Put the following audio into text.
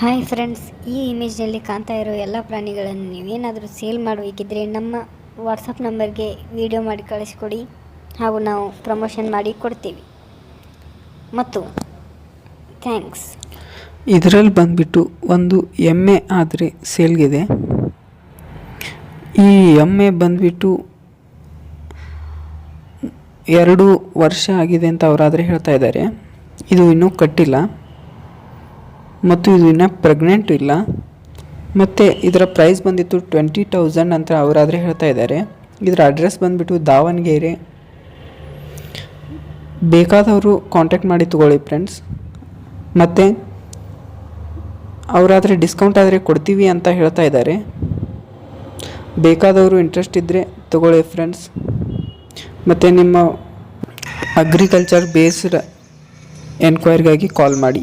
Hi friends ಈ ಇಮೇಜ್ನಲ್ಲಿ ಕಾಣ್ತಾ ಇರೋ ಎಲ್ಲ ಪ್ರಾಣಿಗಳನ್ನು ನೀವೇನಾದರೂ ಸೇಲ್ ಮಾಡಬೇಕಿದ್ರೆ ನಮ್ಮ ವಾಟ್ಸಪ್ ನಂಬರ್ಗೆ ವಿಡಿಯೋ ಮಾಡಿ ಕಳಿಸ್ಕೊಡಿ. ಹಾಗೂ ನಾವು ಪ್ರಮೋಷನ್ ಮಾಡಿ ಕೊಡ್ತೀವಿ. ಮತ್ತು ಥ್ಯಾಂಕ್ಸ್ ಇದರಲ್ಲಿ ಬಂದ್ಬಿಟ್ಟು ಒಂದು ಎಮ್ಮೆ ಆದರೆ ಸೇಲ್ಗಿದೆ ಈ ಎಮ್ಮೆ ಬಂದ್ಬಿಟ್ಟು ಎರಡು ವರ್ಷ ಆಗಿದೆ ಅಂತ ಅವರಾದರೆ ಹೇಳ್ತಾ ಇದ್ದಾರೆ. ಇದು ಇನ್ನೂ ಕಟ್ಟಿಲ್ಲ. ಮತ್ತು ಇದು ಇನ್ನೂ ಪ್ರೆಗ್ನೆಂಟ್ ಇಲ್ಲ. ಮತ್ತು ಇದರ ಪ್ರೈಸ್ ಬಂದಿತ್ತು ಟ್ವೆಂಟಿ ತೌಸಂಡ್ ಅಂತ ಅವರಾದರೆ ಹೇಳ್ತಾ ಇದ್ದಾರೆ. ಇದರ ಅಡ್ರೆಸ್ ಬಂದ್ಬಿಟ್ಟು ದಾವಣಗೆರೆ. ಬೇಕಾದವರು ಕಾಂಟ್ಯಾಕ್ಟ್ ಮಾಡಿ ತಗೊಳ್ಳಿ ಫ್ರೆಂಡ್ಸ್ ಮತ್ತು ಅವರಾದರೆ ಡಿಸ್ಕೌಂಟ್ ಆದರೆ ಕೊಡ್ತೀವಿ ಅಂತ ಹೇಳ್ತಾ ಇದ್ದಾರೆ. ಬೇಕಾದವರು ಇಂಟ್ರೆಸ್ಟ್ ಇದ್ದರೆ ತಗೊಳ್ಳಿ ಫ್ರೆಂಡ್ಸ್ ಮತ್ತು ನಿಮ್ಮ ಅಗ್ರಿಕಲ್ಚರ್ ಬೇಸ್ಡ್ ಎನ್ಕ್ವೈರಿಗಾಗಿ ಕಾಲ್ ಮಾಡಿ.